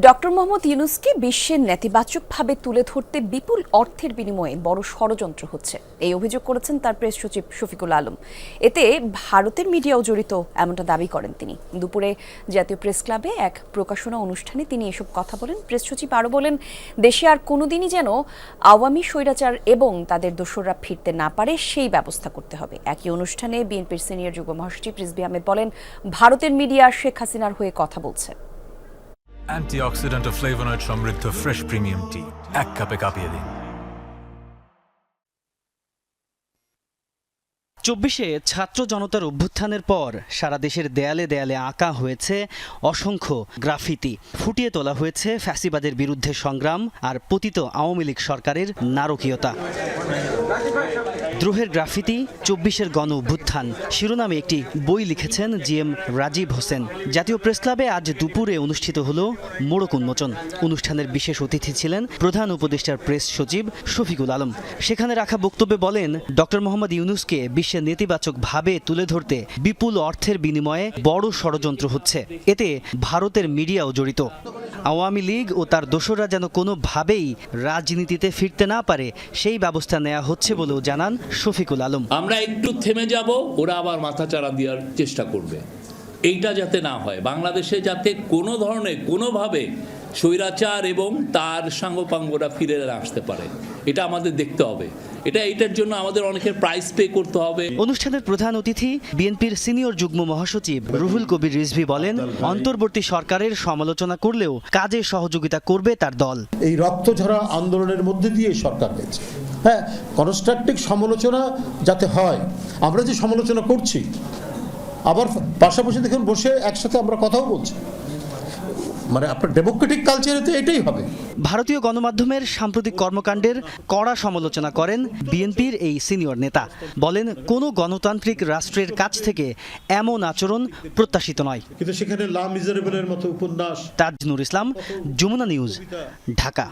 Doctor Mohammad ইউনুসকে বিশ্বের নেতিবাচকভাবে তুলে ধরতে বিপুল অর্থের বিনিময়ে বড় ষড়যন্ত্র হচ্ছে। এই অভিযোগ করেছেন তার প্রেস সচিব শফিকুল আলম। এতে ভারতের মিডিয়াও জড়িত, এমনটা দাবি করেন তিনি। দুপুরে জাতীয় প্রেস ক্লাবে এক প্রকাশনা অনুষ্ঠানে তিনি এসব কথা বলেন। প্রেস সচিব আরও বলেন, দেশে আর কোনোদিনই যেন আওয়ামী স্বৈরাচার এবং তাদের দোসররা ফিরতে না পারে, সেই ব্যবস্থা করতে হবে। একই অনুষ্ঠানে বিএনপির সিনিয়র যুগ্ম মহাসচিব রিজভি আহমেদ বলেন, ভারতের মিডিয়া শেখ হাসিনার হয়ে কথা বলছে। অ্যান্টিঅক্সিডেন্ট ও ফ্লেভোনয়েড সমৃদ্ধ ফ্রেশ প্রিমিয়াম টি এক কাপে কাঁপিয়ে দিন চব্বিশে ছাত্র জনতার অভ্যুত্থানের পর সারা দেশের দেয়ালে দেয়ালে আঁকা হয়েছে অসংখ্য গ্রাফিতি। ফুটিয়ে তোলা হয়েছে ফ্যাসিবাদের বিরুদ্ধে সংগ্রাম আর পতিত আওয়ামী লীগ সরকারের নারকীয়তা। দ্রোহের গ্রাফিতি, চব্বিশের গণ অভ্যুত্থান। শিরোনামে একটি বই লিখেছেন জি এম রাজীব হোসেন। জাতীয় প্রেস ক্লাবে আজ দুপুরে অনুষ্ঠিত হল মোড়ক উন্মোচন। অনুষ্ঠানের বিশেষ অতিথি ছিলেন প্রধান উপদেষ্টার প্রেস সচিব শফিকুল আলম। সেখানে রাখা বক্তব্যে বলেন, ডক্টর মোহাম্মদ ইউনুসকে বিশ্বের নেতিবাচকভাবে তুলে ধরতে বিপুল অর্থের বিনিময়ে বড় ষড়যন্ত্র হচ্ছে। এতে ভারতের মিডিয়াও জড়িত। আওয়ামী লীগ ও তার দোসররা যেন কোনোভাবেই রাজনীতিতে ফিরতে না পারে, সেই ব্যবস্থা নেওয়া হচ্ছে বলেও জানান শফিকুল আলম। আমরা একটু থেমে যাব, ওরা আবার মাথাচাড়া দেওয়ার চেষ্টা করবে। এইটা যাতে না হয়, বাংলাদেশে যাতে কোনো ধরনের, কোনোভাবে স্বৈরাচার এবং তার সাঙ্গপাঙ্গরা ফিরে আসতে পারে, এটা আমাদের দেখতে হবে। এটা এটার জন্য আমাদের অনেকের প্রাইস পে করতে হবে। অনুষ্ঠানের প্রধান অতিথি বিএনপির সিনিয়র যুগ্ম মহাসচিব রুহুল কবির রিজভি বলেন অন্তর্বর্তী সরকারের সমালোচনা করলেও কাজে সহযোগিতা করবে তার দল। এই রক্তঝরা আন্দোলনের মধ্যে দিয়ে সরকার হয়েছে হ্যাঁ কনস্ট্রাকটিভ সমালোচনা যাতে হয় আমরা যে সমালোচনা করছি আবার পাশাপাশি দেখুন বসে একসাথে আমরা কথাও বলছি। মানে আপনার ডেমোক্রেটিক কালচারে তো এটাই হবে। ভারতীয় গণমাধ্যমের সাম্প্রতিক কর্মকাণ্ডের কড়া সমালোচনা করেন বিএনপির এই সিনিয়র নেতা। বলেন কোনো গণতান্ত্রিক রাষ্ট্রের কাছ থেকে এমন আচরণ প্রত্যাশিত নয়। কিন্তু সেখানে লা মিজারেবলের মতো উপন্যাস তাজনুর ইসলাম যমুনা নিউজ ঢাকা।